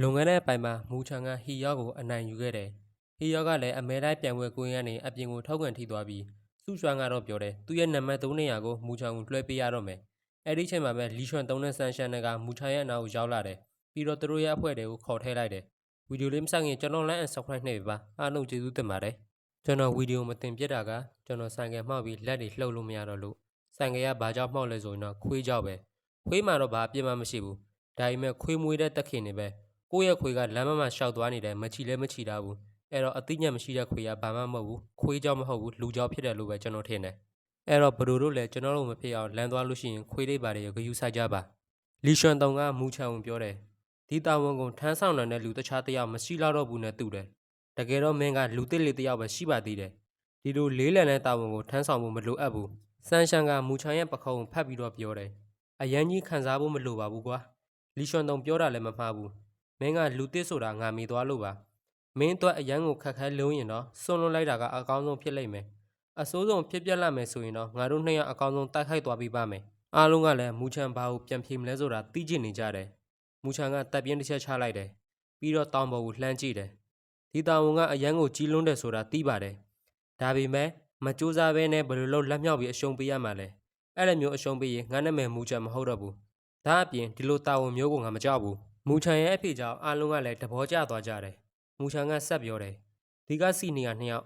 လွန်ခဲ့တဲ့အပိုင်းမှာမူချန်ကဟီယောကိုအနိုင်ယူခဲ့တယ်။ဟီယောကလည်းအမဲတိုင်းပြန်ပွဲကွင်းကနေအပြင်ကိုထောက်ကန်ထိသွားပြီးစုရွှမ်းကတော့ပြောတယ်သူ့ရဲ့နံပါတ်3နေရာကိုမူချန်ကိုလွှဲပေးရတော့မယ်။အဲ့ဒီချိန်မှာပဲလီရွှန်တုံးနဲ့ဆန်ရှန်ကမူချန်ရဲ့အနာကိုရောက်လာတယ်။ပြီးတော့သူတို့ရဲ့အဖွဲ့တွေကိုခေါ်ထည့်လိုက်တယ်။ဗီဒီယိုလေးမဆက်ခင်ကျွန်တော် like and subscribe နှိပ်ပေးပါအားလုံးကျေးဇူးတင်ပါတယ်။ကျွန်တော်ဗီဒီယိုမတင်ပြတာကကျွန်တော်ဆိုင်ကယ်မှောက်ပြီးလက်တွေလှုပ်လို့မရတော့လို့ဆိုင်ကယ်ကဘာကြောင့်မှောက်လဲဆိုရင်တော့ခွေးကြောက်ပဲ။ခွေးမှတော့ဘာအပြစ်မှမရှိဘူး။ဒါပေမဲ့ခွေးမွေးတဲ့တက်ခင်နေပဲ ကိုယ့်ရဲ့ခွေးကလမ်းမမှာရှောက်သွားနေတယ်မချီလဲမချီတာဘူးအဲ့တော့အသိဉာဏ်မရှိတဲ့ခွေးကဘာမှမဟုတ်ဘူးခွေးကြောင့်မဟုတ်ဘူးလူကြောင့်ဖြစ်တယ်လို့ပဲကျွန်တော်ထင်တယ်အဲ့တော့ဘယ်လိုတို့လဲကျွန်တော်တို့မဖြစ်အောင်လမ်းသွားလို့ရှိရင်ခွေးလေးပါတယ်ဂယူဆိုင်ကြပါလီရွှန်တုံကမူချံဝင်ပြောတယ်ဒီတာဝန်ကိုထမ်းဆောင်တဲ့လူတခြားတစ်ယောက်မရှိတော့တော့ဘူးနဲ့တူတယ်တကယ်တော့မင်းကလူတစ်လေးတစ်ယောက်ပဲရှိပါသေးတယ်ဒီလိုလေးလံတဲ့တာဝန်ကိုထမ်းဆောင်ဖို့မလိုအပ်ဘူးဆန်ရှန်ကမူချံရဲ့ပခုံးဖတ်ပြီးတော့ပြောတယ်အရန်ကြီးခံစားဖို့မလိုပါဘူးကွာလီရွှန်တုံပြောတာလည်းမမှားဘူး မင်းကလူတစ်ဆိုတာငါမိသွားလို့ပါမင်းအတွက်အရန်ကိုခက်ခဲလုံးရင်တော့စွန့်လွတ်လိုက်တာကအကောင်းဆုံးဖြစ်လိမ့်မယ်အစိုးဆုံးဖြစ်ပြက်လာမယ်ဆိုရင်တော့ငါတို့နှစ်ယောက်အကောင်းဆုံးတိုက်ခိုက်သွားပြီးပါမယ်အားလုံးကလည်းမူချန်ဘာကိုပြန်ဖြေမလဲဆိုတာသိကျင်နေကြတယ်မူချန်ကတပ်ပြင်းတစ်ချက်ချလိုက်တယ်ပြီးတော့တောင်ပေါ်ကိုလှမ်းကြည့်တယ်ဒီတောင်ဝန်ကအရန်ကိုကြီးလွန်းတယ်ဆိုတာသိပါတယ်ဒါပေမဲ့မကြိုးစားဘဲနဲ့ဘယ်လိုလုပ်လက်မြောက်ပြီးအရှုံးပေးရမှာလဲအဲ့လိုမျိုးအရှုံးပေးရင်ငါနဲ့မယ်မူချန်မဟုတ်တော့ဘူးဒါအပြင်ဒီလိုတာဝန်မျိုးကိုငါမကြောက်ဘူး မူချန်ရဲ့အဖေကြောင့်အားလုံးကလည်းတဘောကျသွားကြတယ်။မူချန်ကဆက်ပြောတယ်။ဒီကစီနီယာနှစ်ယောက်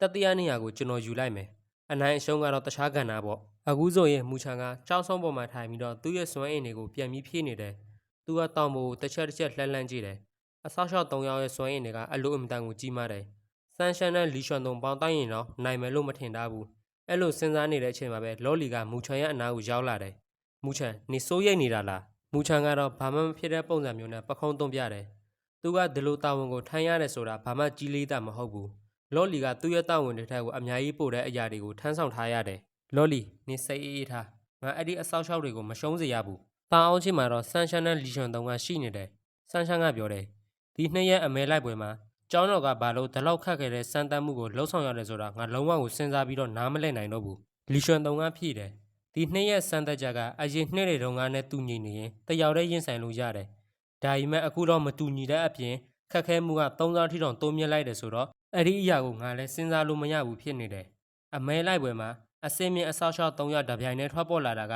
တတိယနေရာကိုကျွန်တော်ယူလိုက်မယ်။အနိုင်အရှုံးကတော့တခြားကဏ္ဍပေါ့။အခုဆိုရင်မူချန်ကကြောက်ဆုံးပေါ်မှာထိုင်ပြီးတော့သူ့ရဲ့စွမ်းအင်တွေကိုပြန်ပြီးဖြည့်နေတယ်။သူကတောင်ပေါ်ကိုတစ်ချက်တစ်ချက်လှမ်းလှမ်းကြည့်တယ်။အဆောက်အအုံ၃ယောက်ရဲ့စွမ်းအင်တွေကအလိုအမတန်ကိုကြီးမားတယ်။ဆန်ရှန်နဲ့လီရွှန်တုံပေါင်းတိုင်းရင်တော့နိုင်မယ်လို့မထင်တာဘူး။အဲ့လိုစဉ်းစားနေတဲ့အချိန်မှာပဲလော်လီကမူချန်ရဲ့အနားကိုရောက်လာတယ်။မူချန်နေစိုးရိတ်နေတာလား။ မူချန်ကတော့ဘာမှမဖြစ်တဲ့ပုံစံမျိုးနဲ့ပခုံးသွင်းပြတယ်။သူကဒီလိုတာဝန်ကိုထမ်းရတယ်ဆိုတာဘာမှကြီးလေးတာမဟုတ်ဘူး။လော်လီကသူ့ရဲ့တာဝန်တွေထက်ကိုအများကြီးပိုတဲ့အရာတွေကိုထမ်းဆောင်ထားရတယ်။လော်လီနေစိတ်အေးအေးထား။ငါအဲ့ဒီအဆောက်အအုံတွေကိုမရှုံးစေရဘူး။တာအောင်ချင်းမှာတော့ဆန်ရှန်နဲ့လီရှွန်တုံးကရှိနေတယ်။ဆန်ရှန်ကပြောတယ်။ဒီနှစ်ရက်အမဲလိုက်ပွဲမှာကျောင်းတော်ကဘာလို့ဒီလောက်ခတ်ခဲ့တဲ့စမ်းသပ်မှုကိုလှုံ့ဆော်ရတယ်ဆိုတာငါလုံးဝကိုစဉ်းစားပြီးတော့နားမလည်နိုင်တော့ဘူး။လီရှွန်တုံးကဖြည့်တယ်။ ဒီနှစ်ရက်စမ်းသက်ကြကအရင်နှစ်တွေတုန်းကနဲ့တူညီနေရင်တယောက်တည်းရင်ဆိုင်လို့ရတယ်။ဒါပေမဲ့အခုတော့မတူညီတဲ့အပြင်ခက်ခဲမှုက၃စားထိတောင်တိုးမြင့်လိုက်တယ်ဆိုတော့အဲ့ဒီအရာကိုငါလည်းစဉ်းစားလို့မရဘူးဖြစ်နေတယ်။အမဲလိုက်ပွဲမှာအစင်းမြင့်အဆောက်အအုံ၃ရက်တပြိုင်တည်းထွက်ပေါ်လာတာက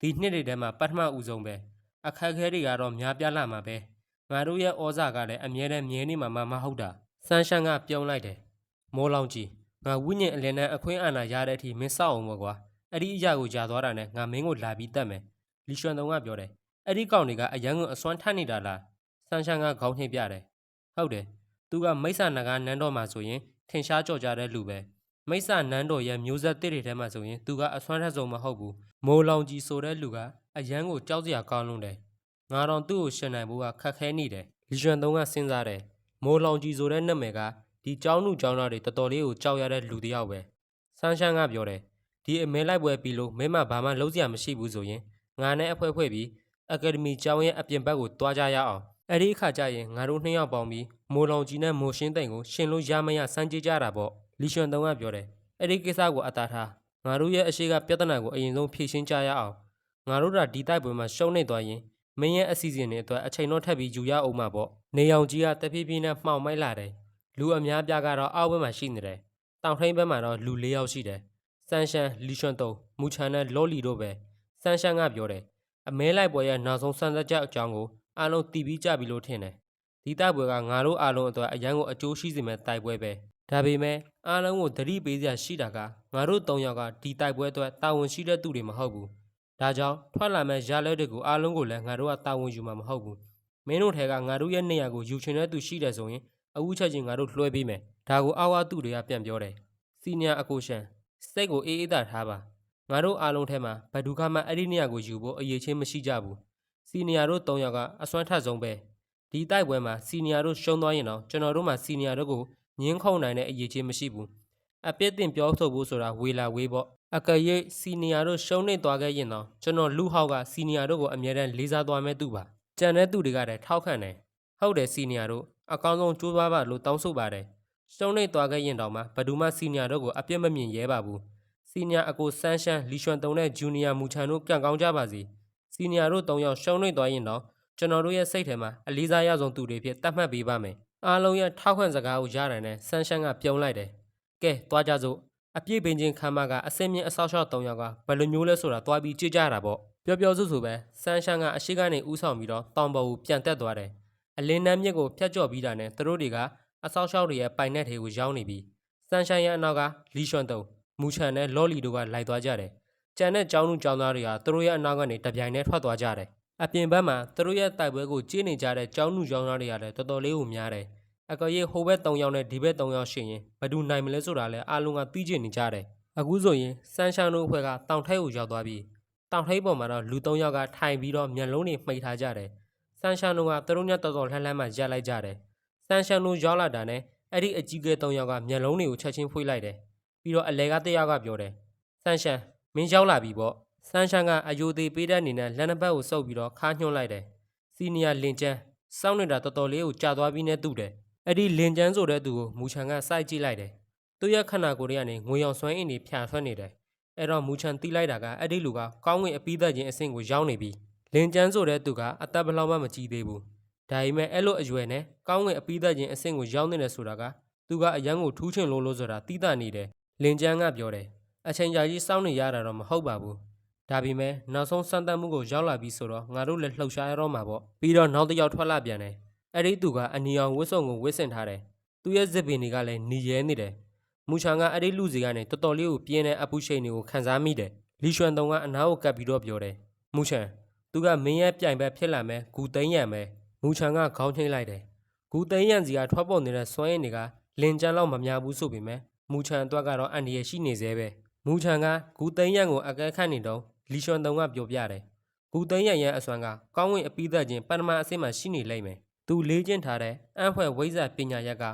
ဒီနှစ်တွေထဲမှာပထမဦးဆုံးပဲ။အခက်အခဲတွေကတော့များပြားလာမှာပဲ။ငါတို့ရဲ့ဩဇာကလည်းအမြဲတမ်းမြဲနေမှာမှမဟုတ်တာ။ဆန်းရှန်ကပြုံးလိုက်တယ်။မိုးလောင်ကြီးငါဝိညာဉ်အလင်းနဲ့အခွင့်အာဏာရတဲ့အထိမင်းစောက်အောင်ပေါ့ကွာ။ အဲ့ဒီအရာကိုကြာသွားတာနဲ့ငါမင်းကိုလာပြီးတတ်မယ်လီရွှန်တုံကပြောတယ်အဲ့ဒီကောင်တွေကအရန်ကိုအစွမ်းထက်နေတာလားဆန်ရှန်ကခေါင်းနှိပ်ပြတယ်ဟုတ်တယ်သူကမိစ္ဆာနဂါနန်းတော်မှာဆိုရင်ထင်ရှားကြော်ကြတဲ့လူပဲမိစ္ဆာနန်းတော်ရဲ့မျိုးဆက်တစ်တွေထဲမှာဆိုရင်သူကအစွမ်းထက်ဆုံးမဟုတ်ဘူးမိုးလောင်ကြီးဆိုတဲ့လူကအရန်ကိုကြောက်စရာကောင်းလုံးတယ်ငါတော့သူ့ကိုရှင်နိုင်ဖို့ကခက်ခဲနေတယ်လီရွှန်တုံကစဉ်းစားတယ်မိုးလောင်ကြီးဆိုတဲ့နာမည်ကဒီเจ้าနုเจ้าနာတွေတော်တော်လေးကိုကြောက်ရတဲ့လူတစ်ယောက်ပဲဆန်ရှန်ကပြောတယ် ဒီအမဲလိုက်ပွဲပြီးလို့မင်းမဘာမှလုံးစရာမရှိဘူးဆိုရင်ငါနဲ့အဖွဲဖွဲပြီးအကယ်ဒမီကျောင်းရဲ့အပြင်ဘက်ကိုတွားကြရအောင်အဲ့ဒီအခါကျရင်ငါတို့နှစ်ယောက်ပေါင်းပြီးမိုးလောင်ကြီးနဲ့မိုးရှင်းသိမ့်ကိုရှင်လို့ရမရစမ်းကြည့်ကြတာပေါ့လီရွှန်တုံကပြောတယ်အဲ့ဒီကိစ္စကိုအတားထားငါတို့ရဲ့အရှိကပြဿနာကိုအရင်ဆုံးဖြေရှင်းကြရအောင်ငါတို့ကဒီတိုက်ပွဲမှာရှုံးနေသွားရင်မင်းရဲ့အစီအစဉ်တွေအတွက်အချိန်တော့ထပ်ပြီးယူရအောင်မှာပေါ့နေအောင်ကြီးကတဖြည်းဖြည်းနဲ့မှောင်မိုက်လာတယ်လူအများပြားကတော့အောက်ဘက်မှာရှိနေတယ်တောင်ထိန်ဘက်မှာတော့လူ၄ယောက်ရှိတယ် ဆန်ရှန်လီရွှန်တုံမူချန်နဲ့လော်လီတို့ပဲဆန်ရှန်ကပြောတယ်အမဲလိုက်ပွဲရဲ့နောက်ဆုံးစံသက်ချက်အကြောင်းကိုအားလုံးတီးပြီးကြပြီလို့ထင်တယ်ဒီတိုက်ပွဲကငါတို့အားလုံးအတွက်အရန်ကိုအကျိုးရှိစေမဲ့တိုက်ပွဲပဲဒါပေမဲ့အားလုံးကိုသတိပေးစရာရှိတာကငါတို့၃ယောက်ကဒီတိုက်ပွဲအတွက်တာဝန်ရှိတဲ့သူတွေမဟုတ်ဘူးဒါကြောင့်ထွက်လာမဲ့ရလက်တွေကိုအားလုံးကိုလည်းငါတို့ကတာဝန်ယူမှာမဟုတ်ဘူးမင်းတို့ထဲကငါတို့ရဲ့နေရာကိုယူချင်တဲ့သူရှိတယ်ဆိုရင်အဝူးချက်ချင်းငါတို့လွှဲပေးမယ်ဒါကိုအာဝါသူတွေကပြန်ပြောတယ်စီနီယာအကိုရှန် စိတ်ကိုအေးအေးသာထားပါငါတို့အားလုံးထဲမှာဘယ်သူကမှအဲ့ဒီနေရာကိုယူဖို့အရေးချင်းမရှိကြဘူးစီနီယာတို့၃ယောက်ကအစွမ်းထက်ဆုံးပဲဒီတိုက်ပွဲမှာစီနီယာတို့ရှုံးသွားရင်တော့ကျွန်တော်တို့မှစီနီယာတို့ကိုငင်းခုန်နိုင်တဲ့အရေးချင်းမရှိဘူးအပြစ်တင်ပြောဆိုဖို့ဆိုတာဝေလာဝေးပေါ့အကရိတ်စီနီယာတို့ရှုံးနေသွားခဲ့ရင်တော့ကျွန်တော်လူဟောက်ကစီနီယာတို့ကိုအမြဲတမ်းလေးစားသွားမဲ့သူပါကြံတဲ့သူတွေကလည်းထောက်ခံတယ်ဟုတ်တယ်စီနီယာတို့အကောင်းဆုံးကြိုးပမ်းပါလို့တောင်းဆိုပါတယ် ရှုံးနေသွားခဲ့ရင်တောင်မှဘယ်သူမှစီနီယာတို့ကိုအပြစ်မမြင်ရဲပါဘူးစီနီယာအကိုဆန်းရှမ်းလီရွှန်တုံနဲ့ဂျူနီယာမူချန်တို့ကံကောင်းကြပါစေစီနီယာတို့၃ယောက်ရှုံးနေသွားရင်တော့ကျွန်တော်တို့ရဲ့စိတ်ထဲမှာအလေးစားရဆုံးသူတွေဖြစ်တတ်မှတ်ပေးပါမယ်အားလုံးရဲ့ထောက်ခံစကားကိုရတယ်နဲ့ဆန်းရှမ်းကပြုံးလိုက်တယ်ကဲသွားကြစို့အပြည့်ပင်ချင်းခမ်းမကအစင်းမြင့်အဆောက်အအုံ၃ယောက်ကဘယ်လိုမျိုးလဲဆိုတာသွားပြီးကြည့်ကြတာပေါ့ပျော်ပျော်စုစုပဲဆန်းရှမ်းကအရှိကနေဥဆောင်ပြီးတော့တောင်ပေါ်ကိုပြန်တက်သွားတယ်အလင်းနန်းမြစ်ကိုဖျက်ကျော်ပြီးတာနဲ့သူတို့တွေက အဆောက်အအုံတွေရဲ့ပိုင်နက်တွေကိုရောက်နေပြီးဆန်းရှမ်းရဲ့အနောက်ကလီရွှန်တုံမူချန်နဲ့လော်လီတို့ကလိုက်သွားကြတယ်ကျန်တဲ့ကျောင်းသူကျောင်းသားတွေကသူတို့ရဲ့အနောက်ကနေတပြိုင်တည်းထွက်သွားကြတယ်။အပြင်ဘက်မှာသူတို့ရဲ့တိုက်ပွဲကိုကြည့်နေကြတဲ့ကျောင်းသူကျောင်းသားတွေကလည်းတော်တော်လေးကိုများတယ်။အကရေဟိုဘက်၃ယောက်နဲ့ဒီဘက်၃ယောက်ရှိရင်ဘယ်သူနိုင်မလဲဆိုတာလည်းအားလုံးကသိကျင်နေကြတယ်။အခုဆိုရင်စန်းရှောင်းတို့အဖွဲ့ကတောင်ထိပ်ကိုရောက်သွားပြီးတောင်ထိပ်ပေါ်မှာတော့လူ၃ယောက်ကထိုင်ပြီးတော့မျက်လုံးတွေမှိတ်ထားကြတယ်။စန်းရှောင်းတို့ကသူတို့ညတော်တော်လှမ်းလှမ်းမှရက်လိုက်ကြတယ်။ စန်းရှောင်းတို့ရောက်လာတာနဲ့အဲ့ဒီအကြီးကဲ၃ယောက်ကမျက်လုံးတွေကိုချက်ချင်းဖွေးလိုက်တယ်။ပြီးတော့အလဲကတစ်ယောက်ကပြောတယ်။စန်းရှမ်းမင်းရောက်လာပြီပေါ့ဆန်းရှမ်းကအယိုသေးပေးတဲ့အနေနဲ့လက်နှစ်ပတ်ကိုစုပ်ပြီးတော့ခါညှွှန်းလိုက်တယ်စီနီယာလင်ချန်းစောင်းနေတာတော်တော်လေးကိုကြာသွားပြီးနဲ့တူတယ်အဲ့ဒီလင်ချန်းဆိုတဲ့သူကိုမူချန်ကစိုက်ကြည့်လိုက်တယ်သူ့ရဲ့ခန္ဓာကိုယ်တွေကနေငွေရောင်စွမ်းအင်တွေဖြာထွက်နေတယ်အဲ့တော့မူချန်တီးလိုက်တာကအဲ့ဒီလူကကောင်းဝင်အပီးသက်ခြင်းအဆင့်ကိုရောက်နေပြီလင်ချန်းဆိုတဲ့သူကအသက်ဘယ်လောက်မှမကြီးသေးဘူး ဒါပေမဲ့အဲ့လိုအရွယ်နဲ့ကောင်းဝင်အပီးသက်ခြင်းအဆင့်ကိုရောက်နေတယ်ဆိုတာကသူကအရန်ကိုထူးချွန်လို့လို့ဆိုတာတီးတာနေတယ်လင်ချန်းကပြောတယ်အချိန်ကြာကြီးစောင့်နေရတာတော့မဟုတ်ပါဘူးဒါပေမဲ့နောက်ဆုံးစမ်းသပ်မှုကိုရောက်လာပြီဆိုတော့ငါတို့လည်းလှုပ်ရှားရတော့မှာပေါ့ပြီးတော့နောက်တစ်ယောက်ထွက်လာပြန်တယ်အဲ့ဒီသူကအနီအောင်ဝစ်စုံကိုဝစ်ဆင်ထားတယ်သူ့ရဲ့ဇစ်ပင်တွေကလည်းหนีရဲနေတယ်မူချန်ကအဲ့ဒီလူစီကနေတော်တော်လေးကိုပြင်းတဲ့အပူရှိန်တွေကိုခံစားမိတယ်လီရွှန်တုံကအနားကိုကပ်ပြီးတော့ပြောတယ်မူချန်သူကမင်းရဲ့ပြိုင်ဘက်ဖြစ်လာမယ်ဂူသိန်းရံမယ် မူချန်ကခေါင်းထိတ်လိုက်တယ်ဂူသိန်းရံစီကထွက်ပေါ်နေတဲ့စွမ်းရည်တွေကလင်ကြမ်းလောက်မများဘူးဆိုပေမဲ့မူချန်အတွက်ကတော့အန်ဒီရရှိနေသေးပဲမူချန်ကဂူသိန်းရန်ကိုအကဲခတ်နေတော့လီရွှန်တုံကပြောပြတယ်။ဂူသိန်းရန်ရဲ့အစွမ်းကကောင်းဝင်အပိသက်ချင်းပထမအဆင့်မှာရှိနေလိမ့်မယ်။သူလေးကျင့်ထားတဲ့အံ့ဖွဲ့ဝိဇ္ဇာပညာရက်က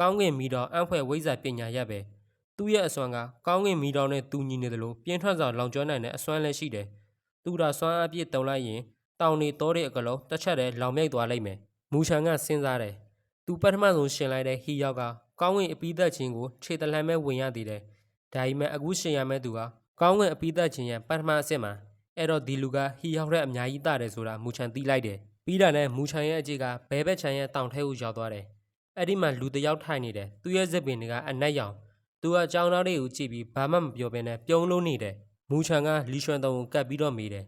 ကောင်းကင်မီတော်အံ့ဖွဲ့ဝိဇ္ဇာပညာရက်ပဲ။သူ့ရဲ့အစွမ်းကကောင်းကင်မီတော်နဲ့တူညီနေတယ်လို့ပြင်းထန်စွာလောင်ကျွမ်းနိုင်တဲ့အစွမ်းလည်းရှိတယ်။သူဒါစွမ်းအပြည့်တုံလိုက်ရင် တောင်နေ多တဲ့အကလုံးတစ်ချက်တည်းလောင်မြိုက်သွားလိမ့်မယ်။မူချန်ကစဉ်းစားတယ်။သူပထမဆုံးရှင်လိုက်တဲ့ဟီယောက်ကကောင်းဝင်အပိသက်ချင်းကိုခြေတလန့်မဲ့ဝင်ရသေးတယ်။ဒါပေမဲ့အခုရှင်ရမဲ့သူကကောင်းကင်အပိသက်ချင်းရဲ့ပထမအဆင့်မှာအဲ့တော့ဒီလူကဟီရောက်တဲ့အများကြီးတတယ်ဆိုတာမူချန်သိလိုက်တယ်ပြီးတာနဲ့မူချန်ရဲ့အကြီးကဘဲဘက်ချန်ရဲ့တောင်ထဲကိုရောက်သွားတယ်အဲ့ဒီမှာလူတစ်ယောက်ထိုင်နေတယ်သူ့ရဲ့ဇက်ပင်တွေကအနက်ရောင်သူကအကြောင်းသားတွေကိုကြည့်ပြီးဘာမှမပြောဘဲနဲ့ပြုံးလုံးနေတယ်မူချန်ကလီရွှန်တုံကိုကတ်ပြီးတော့မေးတယ်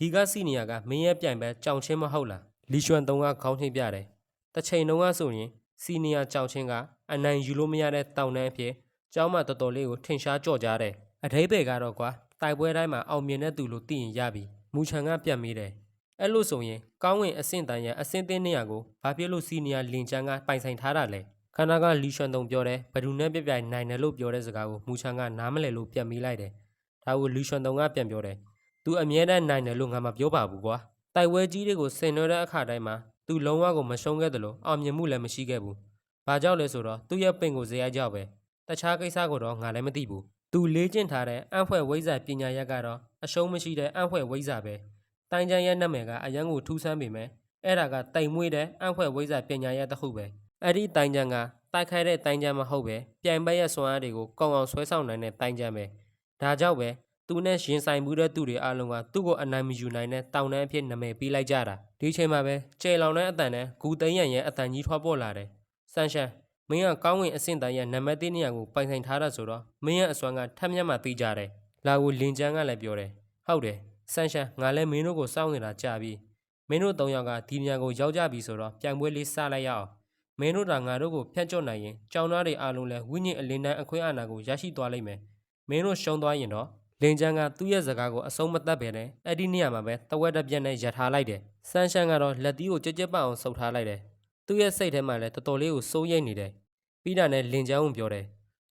ဒီကစီနီယာကမင်းရဲ့ပြိုင်ဘက်ကြောင်ချင်းမဟုတ်လားလီရွှန်တုံကခေါင်းထိပ်ပြတယ်တစ်ချိန်တုန်းကဆိုရင်စီနီယာကြောင်ချင်းကအနိုင်ယူလို့မရတဲ့တောင်တန်းအဖြစ်ကျောင်းမှာတော်တော်လေးကိုထင်ရှားကြော့ကြတယ်။အထိပ္ပယ်ကတော့ကွာတိုက်ပွဲတိုင်းမှာအောင်မြင်တဲ့သူလို့သိရင်ရပြီ။မူချန်ကပြန်မေးတယ်။အဲ့လို့ဆိုရင်ကောင်းဝင်အဆင့်တန်းရဲ့အဆင့်တင်းနေရာကိုဘာဖြစ်လို့စီနီယာလင်ချန်ကပိုင်ဆိုင်ထားတာလဲ။ခန္ဓာကလီရွှန်တုံပြောတယ်ဘယ်သူနဲ့ပြပြိုင်နိုင်တယ်လို့ပြောတဲ့စကားကိုမူချန်ကနားမလည်လို့ပြန်မေးလိုက်တယ်။ဒါကိုလီရွှန်တုံကပြန်ပြောတယ်။ သူအမြဲတမ်းနိုင်တယ်လို့ငါမပြောပါဘူးကွာတိုက်ဝဲကြီးတွေကိုဆင်နွှဲတဲ့အခါတိုင်းမှာသူလုံးဝကိုမရှုံးခဲ့တယ်လို့အောင်မြင်မှုလည်းမရှိခဲ့ဘူးဘာကြောင့်လဲဆိုတော့သူ့ရဲ့ပင်ကိုဇေယျကြောက်ပဲတခြားကိစ္စကိုတော့ငါလည်းမသိဘူးသူလေးကျင့်ထားတဲ့အံ့ဖွဲ့ဝိဇ္ဇာပညာရက်ကတော့အရှုံးမရှိတဲ့အံ့ဖွဲ့ဝိဇ္ဇာပဲတိုင်ချန်ရဲ့နာမည်ကအရန်ကိုထူးဆန်းပေမဲ့အဲ့ဒါကတိုင်မွေးတဲ့အံ့ဖွဲ့ဝိဇ္ဇာပညာရက်တစ်ခုပဲအဲ့ဒီတိုင်ချန်ကတိုက်ခိုက်တဲ့တိုင်ချန်မဟုတ်ပဲပြိုင်ဘက်ရဲ့စွမ်းအားတွေကိုကောင်းအောင်ဆွဲဆောင်နိုင်တဲ့တိုင်ချန်ပဲဒါကြောင့်ပဲ သူနဲ့ရင်ဆိုင်မှုတဲ့သူတွေအလုံးကသူ့ကိုအနိုင်မယူနိုင်တဲ့တောင်တန်းအဖြစ်နာမည်ပေးလိုက်ကြတာ။ဒီချိန်မှာပဲကျေလောင်တဲ့အတန်နဲ့ဂူသိန်းရန်ရဲ့အတန်ကြီးထွက်ပေါ်လာတယ်။ဆန်ရှန်မင်းကကောင်းဝင်အဆင့်တန်းရဲ့နံပါတ်1နေရာကိုပိုင်ဆိုင်ထားတာဆိုတော့မင်းရဲ့အစွမ်းကထက်မြက်မှသိကြတယ်။လာကိုလင်ချန်းကလည်းပြောတယ်။ဟုတ်တယ်။ဆန်ရှန်ငါလည်းမင်းတို့ကိုစောင့်နေတာကြာပြီ။မင်းတို့၃ယောက်ကဒီနေရာကိုရောက်ကြပြီဆိုတော့ပြိုင်ပွဲလေးစလိုက်ရအောင်။မင်းတို့ကငါတို့ကိုဖျက်ချွတ်နိုင်ရင်ကြောင်သားတွေအားလုံးလည်းဝိညာဉ်အလင်းတန်းအခွင့်အာဏာကိုရရှိသွားလိမ့်မယ်။မင်းတို့ရှုံးသွားရင်တော့ လင်ချန်းကသူ့ရဲ့စကားကိုအဆုံးမသတ်ပဲနဲ့အဲ့ဒီနေရာမှာပဲတဝက်တစ်ပြက်နဲ့ရထားလိုက်တယ်။ဆန်ရှန်ကတော့လက်သီးကိုကြက်ကြက်ပအောင်ဆုပ်ထားလိုက်တယ်။သူ့ရဲ့စိတ်ထဲမှာလည်းတော်တော်လေးကိုစိုးရိမ်နေတယ်။ပြီးတာနဲ့လင်ချန်းကိုပြောတယ်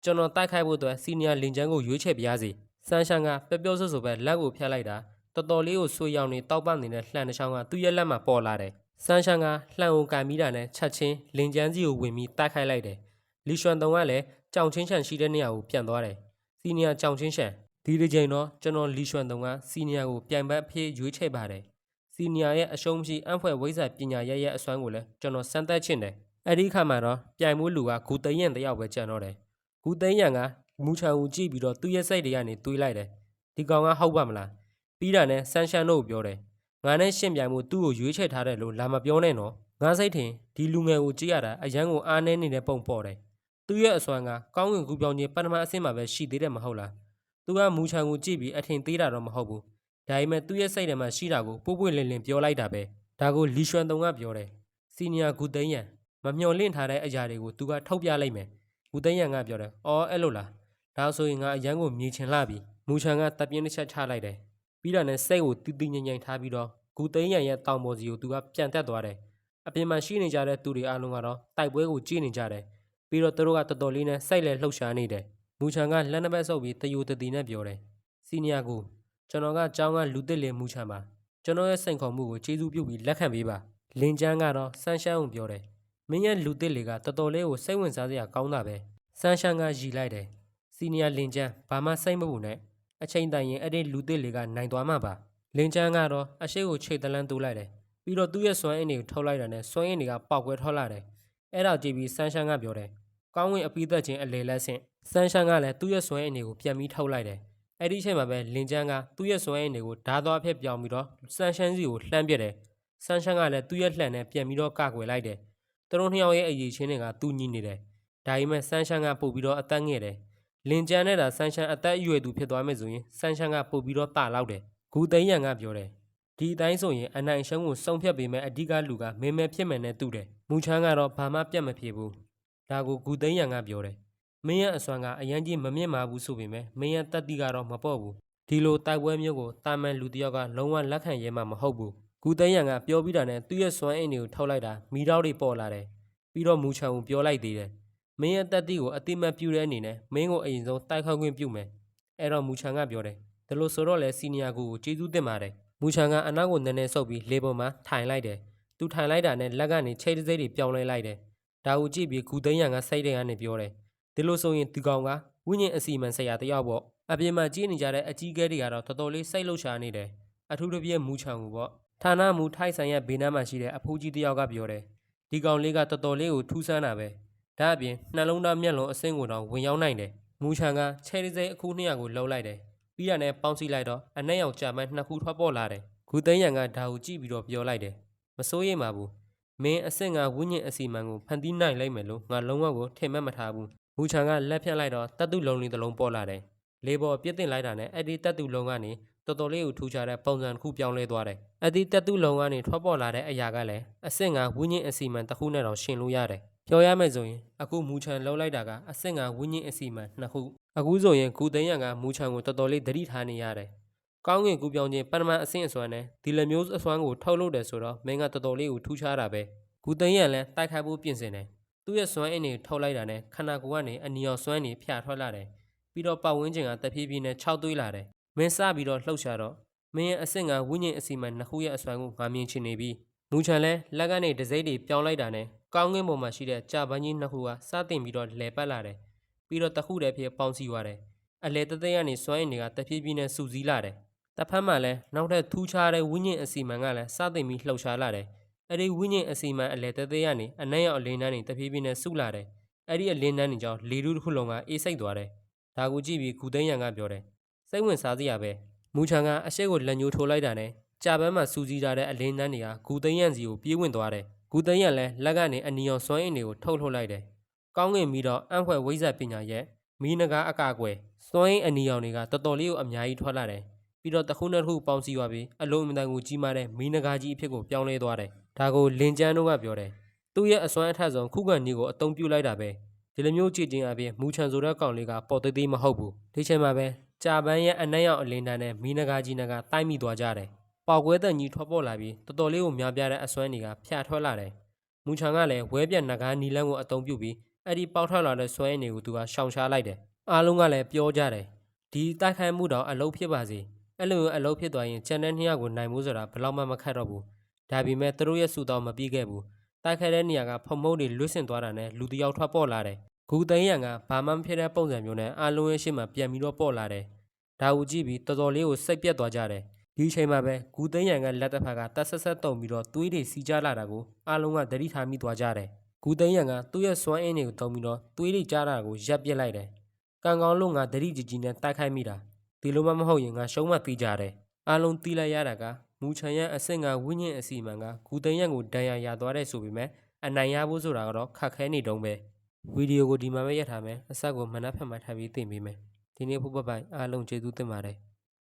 ကျွန်တော်တိုက်ခိုက်ဖို့အတွက်စီနီယာလင်ချန်းကိုရွေးချယ်ပြရစီဆန်းရှန်ကပျော့ပျော့ဆွဆွပဲလက်ကိုဖျက်လိုက်တာတော်တော်လေးကိုဆွေရောင်နေတောက်ပနေတဲ့လှန်တစ်ချောင်းကသူ့ရဲ့လက်မှာပေါ်လာတယ်ဆန်းရှန်ကလှန်ကိုကန်ပြီးတာနဲ့ချက်ချင်းလင်ချန်းစီကိုဝင်ပြီးတိုက်ခိုက်လိုက်တယ်လီရွှန်တုံကလည်းကြောင်ချင်းချန်ရှိတဲ့နေရာကိုပြန်သွားတယ်စီနီယာကြောင်ချင်းချန် ဒီဒီချိန်တော့ကျွန်တော်လီရွှန်တုံကစီနီယာကိုပြိုင်ဘက်အဖြစ်ရွေးချယ်ပါတယ်စီနီယာရဲ့အရှုံးမရှိအံ့ဖွဲ့ဝိဇ္ဇာပညာရဲ့ရဲ့အစွမ်းကိုလည်းကျွန်တော်စမ်းသပ်ချင်တယ်အဲ့ဒီခါမှာတော့ပြိုင်မှုလူကဂူသိန်းရန်တယောက်ပဲကြံတော့တယ်။ဂူသိန်းရန်ကမူချန်ကိုကြည့်ပြီးတော့သူ့ရဲ့စိတ်တွေကနေတွေးလိုက်တယ်။ဒီကောင်ကဟုတ်ပါမလား။ပြီးတာနဲ့ဆန်းရှန်တို့ကိုပြောတယ်ငါနဲ့ရှင့်ပြိုင်မှုသူ့ကိုရွေးချယ်ထားတယ်လို့လာမပြောနဲ့နော်ငါစိတ်ထင်ဒီလူငယ်ကိုကြည့်ရတာအရန်ကိုအားနည်းနေတဲ့ပုံပေါ်တယ်သူ့ရဲ့အစွမ်းကကောင်းကင်ကူပြောင်းခြင်းပထမအဆင့်မှာပဲရှိသေးတယ်မဟုတ်လား သူကမူချန်ကိုကြည့်ပြီးအထင်သေးတာတော့မဟုတ်ဘူးဒါပေမဲ့သူ့ရဲ့စိတ်ထဲမှာရှိတာကိုပို့ပွင့်လင်းလင်းပြောလိုက်တာပဲဒါကိုလီရွှန်တုံကပြောတယ်စီနီယာဂူသိန်းရန်မမျှော်လင့်ထားတဲ့အရာတွေကိုသူကထုတ်ပြလိုက်မယ်ဂူသိန်းရန်ကပြောတယ်အော်အဲ့လိုလားဒါဆိုရင်ငါအရန်ကိုမြင်ချင်လာပြီမူချန်ကတပ်ပြင်းတစ်ချက်ချလိုက်တယ်ပြီးတော့လည်းစိတ်ကိုတီးတီးငိမ့်ငိမ့်ထားပြီးတော့ဂူသိန်းရန်ရဲ့တောင်ပေါ်စီကိုသူကပြန်တက်သွားတယ်။အပြင်မှာရှိနေကြတဲ့သူတွေအားလုံးကတော့တိုက်ပွဲကိုကြည့်နေကြတယ်။ပြီးတော့သူတို့ကတော်တော်လေးနဲ့စိတ်လည်းလှုပ်ရှားနေတယ်။ မူချန်ကလက်နှစ်ဘက်ဆုပ်ပြီးတယူတတီနဲ့ပြောတယ်။စီနီယာကိုကျွန်တော်ကကြောင်းကလူတစ်လေမူချန်ပါ။ကျွန်တော်ရဲ့စိန်ခေါ်မှုကိုကျေးဇူးပြုပြီးလက်ခံပေးပါ။လင်ကျန်းကတော့ဆန်းရှမ်းကိုပြောတယ်။မင်းရဲ့လူတစ်လေကတော်တော်လေးကိုစိတ်ဝင်စားစရာကောင်းတာပဲ။ဆန်းရှမ်းကရည်လိုက်တယ်။စီနီယာလင်ကျန်းဘာမှစိတ်မပူနဲ့အချိန်တိုင်ရင်အဲ့ဒီလူသစ်တွေကနိုင်သွားမှာပါလင်းချမ်းကတော့အရှိကိုခြေတလန်းတူးလိုက်တယ်ပြီးတော့သူ့ရဲ့စွမ်းအင်တွေကိုထုတ်လိုက်တာနဲ့စွမ်းအင်တွေကပေါက်ကွဲထွက်လာတယ်အဲ့ဒါကြည့်ပြီးဆန်းရှမ်းကပြောတယ်ကောင်းဝင်အပီးသက်ချင်းအလေလက်ဆင့် ဆန်းရှမ်းကလည်းသူ့ရဲ့စွမ်းအင်တွေကိုပြန်ပြီးထုတ်လိုက်တယ်အဲ့ဒီအချိန်မှာပဲလင်းချမ်းကသူ့ရဲ့စွမ်းအင်တွေကိုဓာသွားအဖြစ်ပြောင်းပြီးတော့ဆန်းရှမ်းစီကိုလှမ်းပစ်တယ်ဆန်းရှမ်းကလည်းသူ့ရဲ့လှန်နဲ့ပြန်ပြီးတော့ကကွယ်လိုက်တယ်သူတို့နှစ်ယောက်ရဲ့အရေးချင်းတွေကသူ့ညီနေတယ်ဒါပေမဲ့ဆန်းရှမ်းကပို့ပြီးတော့အသက်ငယ်တယ်လင်ကျန်နဲ့တာဆန်းရှမ်းအသက်အရွယ်သူဖြစ်သွားမယ်ဆိုရင်ဆန်းရှမ်းကပို့ပြီးတော့တာလောက်တယ်။ဂူသိန်းရန်ကပြောတယ်။ဒီအတိုင်းဆိုရင်အနိုင်ရှုံးကိုစုံဖြတ်ပေးမယ်အဓိကလူကမင်းမဲဖြစ်မယ်နဲ့တူတယ်။မူချမ်းကတော့ဘာမှပြတ်မဖြစ်ဘူး။ဒါကိုဂူသိန်းရန်ကပြောတယ်။ မင်းရဲ့အစွမ်းကအရန်ကြီးမမြင့်မာဘူးဆိုပေမဲ့မင်းရဲ့တက်တိကတော့မပေါ့ဘူး။ဒီလိုတိုက်ပွဲမျိုးကိုတာမန်လူတစ်ယောက်ကလုံးဝလက်ခံရဲမှာမဟုတ်ဘူး။ဂူသိန်းရန်ကပြောပြီးတာနဲ့သူ့ရဲ့စွမ်းအင်တွေကိုထုတ်လိုက်တာမိတော့တွေပေါ်လာတယ်။ပြီးတော့မူချမ်းကိုပြောလိုက်သေးတယ်။မင်းရဲ့တက်တိကိုအတိမတ်ပြုတဲ့အနေနဲ့မင်းကိုအရင်ဆုံးတိုက်ခေါက်ခွင့်ပြုမယ်အဲ့တော့မူချန်ကပြောတယ်ဒါလို့ဆိုတော့လေစီနီယာကိုကိုကျေးဇူးတင်ပါတယ်မူချန်ကအနောက်ကိုနည်းနည်းဆုပ်ပြီးလေပေါ်မှာထိုင်လိုက်တယ်သူထိုင်လိုက်တာနဲ့လက်ကနေချိတ်တစိမ့်တွေပြောင်းလဲလိုက်တယ်ဒါကိုကြည့်ပြီးဂူသိန်းရန်ကစိတ်ထဲကနေပြောတယ် ဒါလို့ဆိုရင်ဒီကောင်ကဝိညာဉ်အစီမံဆရာတယောက်ပေါ့အပြင်မှာကြည့်နေကြတဲ့အကြီးအကဲတွေကတော့တော်တော်လေးစိတ်လှုပ်ရှားနေတယ်အထူးသဖြင့်မူချန်ကိုပေါ့ဌာနမူထိုက်ဆိုင်ရဲ့ဘေးနားမှာရှိတဲ့အဖိုးကြီးတယောက်ကပြောတယ်ဒီကောင်လေးကတော်တော်လေးကိုထူးဆန်းတာပဲဒါအပြင်နှလုံးသားမျက်လုံးအဆင့်ကိုတော့ဝင်ရောက်နိုင်တယ်။မူချန်ကချယ်ရီစိအခု200ကိုလှုပ်လိုက်တယ်။ပြီးရတဲ့ပေါင်းစည်းလိုက်တော့အနက်ရောင်ကြာမန်းနှစ်ခုထွက်ပေါ်လာတယ်။ဂူသိန်းရန်ကဒါကိုကြည့်ပြီးတော့ပြောလိုက်တယ်။မစိုးရိမ်ပါဘူး။မင်းအဆင့်ကဝိညာဉ်အစီမံကိုဖန်တီးနိုင်လိုက်မယ်လို့ငါလုံးဝကိုထင်မှတ်မထားဘူး။ မူချန်ကလက်ဖြတ်လိုက်တော့တပ်တုလုံးလေးတစ်လုံးပေါ်လာတယ်။လေးပေါ်ပြစ်တင်လိုက်တာနဲ့အဲ့ဒီတပ်တုလုံးကနေတော်တော်လေးကိုထူခြားတဲ့ပုံစံတစ်ခုပြောင်းလဲသွားတယ်။အဲ့ဒီတပ်တုလုံးကနေထွက်ပေါ်လာတဲ့အရာကလည်းအဆင့်ကဝိညာဉ်အစီမံတစ်ခုနဲ့တော့ရှင်လို့ရတယ်။ပြောရမယ်ဆိုရင်အခုမူချန်လှုပ်လိုက်တာကအဆင့်ကဝင်းချင်းအစီမံနှစ်ခုအခုဆိုရင်ဂူသိန်းရံကမူချန်ကိုတော်တော်လေးသတိထားနေရတယ်။ကောင်းကင်ကူပြောင်းခြင်းပထမအဆင့်အစွမ်းနဲ့ဒီလိုမျိုးအစွမ်းကိုထုတ်လုပ်တယ်ဆိုတော့မင်းကတော်တော်လေးကိုထူးခြားတာပဲ။ဂူသိန်းရံလည်းတိုက်ခိုက်ဖို့ပြင်ဆင်တယ်။ သူ့ရဲ့စွမ်းအင်တွေထုတ်လိုက်တာနဲ့ခန္ဓာကိုယ်ကနေအနီရောင်စွမ်းတွေဖြာထွက်လာတယ်။ပြီးတော့ပတ်ဝန်းကျင်ကတဖြည်းဖြည်းနဲ့ခြောက်သွေးလာတယ်။မင်းစပြီးတော့လှုပ်ရှားတော့မင်းရဲ့အဆင့်ကဝင်းချင်းအစီမံနှစ်ခုရဲ့အစွမ်းကိုငါမြင်ချင်နေပြီ။မူချန်လည်းလက်ကနေဒစိမ့်တွေပြောင်းလိုက်တာနဲ့ကောင်းကင်ပေါ်မှာရှိတဲ့ကြာပန်းကြီးနှစ်ခုကစတင်ပြီးတော့လဲပတ်လာတယ်။ပြီးတော့တစ်ခုတည်းဖြစ်ပေါင်းစည်းသွားတယ်။အလဲတသက်ရနေစွမ်းအင်တွေကတဖြည်းဖြည်းနဲ့စူစည်းလာတယ်။တစ်ဖက်မှာလည်းနောက်ထပ်ထူးခြားတဲ့ဝိညာဉ်အစီအမံကလည်းစတင်ပြီးလှုပ်ရှားလာတယ်။ အဲ့ဒီဝိညာဉ်အစီအမံအလဲတသက်ရနေအနက်ရောက်အလင်းနှန်းတွေတဖြည်းဖြည်းနဲ့စုလာတယ်။အဲ့ဒီအလင်းနှန်းတွေကြောင့်လေထုတစ်ခုလုံးကအေးစိတ်သွားတယ်။ဒါကိုကြည့်ပြီးဂူသိန်းရန်ကပြောတယ်။စိတ်ဝင်စားစရာပဲ။မူချန်ကအရှိတ်ကိုလက်ညှိုးထိုးလိုက်တာနဲ့ကြာပန်းမှာစူးစီးထားတဲ့အလင်းနှန်းတွေကဂူသိန်းရန်စီကိုပြေးဝင်သွားတယ်။ဂူသိန်းရန်လည်းလက်ကနေအနီရောင်စွမ်းအင်တွေကိုထုတ်ထုတ်လိုက်တယ်။ကောင်းကင်ပြီးတော့အံ့ဖွယ်ဝိဇ္ဇာပညာရဲ့မီးနဂါအကာအကွယ်စွမ်းအင်အနီရောင်တွေကတော်တော်လေးကိုအများကြီးထွက်လာတယ်။ပြီးတော့တစ်ခုနဲ့တစ်ခုပေါင်းစည်းသွားပြီးအလုံးအမတန်ကိုကြီးမားတဲ့မီးနဂါကြီးအဖြစ်ကိုပြောင်းလဲသွားတယ်။ ဒါကိုလင်ကျန်းတို့ကပြောတယ်။သူ့ရဲ့အစွမ်းအထက်ဆုံးခုခံနည်းကိုအသုံးပြုလိုက်တာပဲ။ဒီလိုမျိုးကြည့်ချင်းအပြင်မူချန်ဆိုတဲ့ကောင်လေးကပေါ်သေးသေးမဟုတ်ဘူး။ဒီချိန်မှာပဲကြာပန်းရဲ့အနက်ရောက်အလင်းတန်းနဲ့မီးနဂါကြီးနဂါတိုက်မိသွားကြတယ်။ပေါက်ကွဲတဲ့ညီထွက်ပေါ်လာပြီးတော်တော်လေးကိုများပြားတဲ့အစွမ်းတွေကဖျာထွက်လာတယ်။မူချန်ကလည်းဝဲပြက်နဂါနီလန်းကိုအသုံးပြုပြီးအဲ့ဒီပေါက်ထွက်လာတဲ့စွမ်းအင်တွေကိုသူကရှောင်ရှားလိုက်တယ်။အားလုံးကလည်းပြောကြတယ်။ဒီတိုက်ခိုက်မှုတော့အလုပ်ဖြစ်ပါစေ။အဲ့လိုမျိုးအလုပ်ဖြစ်သွားရင်ချန်တဲ့နှစ်ယောက်ကိုနိုင်မှုဆိုတာဘယ်တော့မှမခက်တော့ဘူး။ ဒါပေမဲ့သူတို့ရဲ့စူတောင်းမပြီးခဲ့ဘူး။တိုက်ခိုက်တဲ့နေရာကဖုံမုတ်တွေလွတ်ဆင်သွားတာနဲ့လူတစ်ယောက်ထွက်ပေါ်လာတယ်။ဂူသိန်းရံကဘာမှမဖြစ်တဲ့ပုံစံမျိုးနဲ့အားလုံးရဲ့ရှေ့မှာပြန်ပြီးတော့ပေါ်လာတယ်။ဒါကိုကြည့်ပြီးတော်တော်လေးကိုစိတ်ပြတ်သွားကြတယ်။ဒီအချိန်မှာပဲဂူသိန်းရံကလက်တစ်ဖက်ကတက်ဆက်ဆက်တုံပြီးတော့သွေးတွေစီးကြလာတာကိုအားလုံးကသတိထားမိသွားကြတယ်။ဂူသိန်းရံကသူ့ရဲ့စွမ်းအင်းတွေကိုတုံပြီးတော့သွေးတွေကြားတာကိုရပ်ပစ်လိုက်တယ်။ကံကောင်းလို့ငါသတိကြီးကြီးနဲ့တိုက်ခိုက်မိတာဒီလိုမှမဟုတ်ရင်ငါရှုံးမှသိကြတယ်။အားလုံးတီးလိုက်ရတာက မူမူချန်ရန်အဆင့်ကဝိညာဉ်အစီအမံကဂူသိန်းရန်ကိုဒဏ်ရာရသွားတဲ့ဆိုပေမဲ့အနိုင်ရဖို့ဆိုတာကတော့ခက်ခဲနေတုံးပဲဗီဒီယိုကိုဒီမှာပဲရပ်ထားမယ်အစကိုမနှက်ဖက်မှထပ်ပြီးတင်ပေးမယ်ဒီနေ့ဖို့ပတ်ပိုင်အားလုံးကျေးဇူးတင်ပါတယ်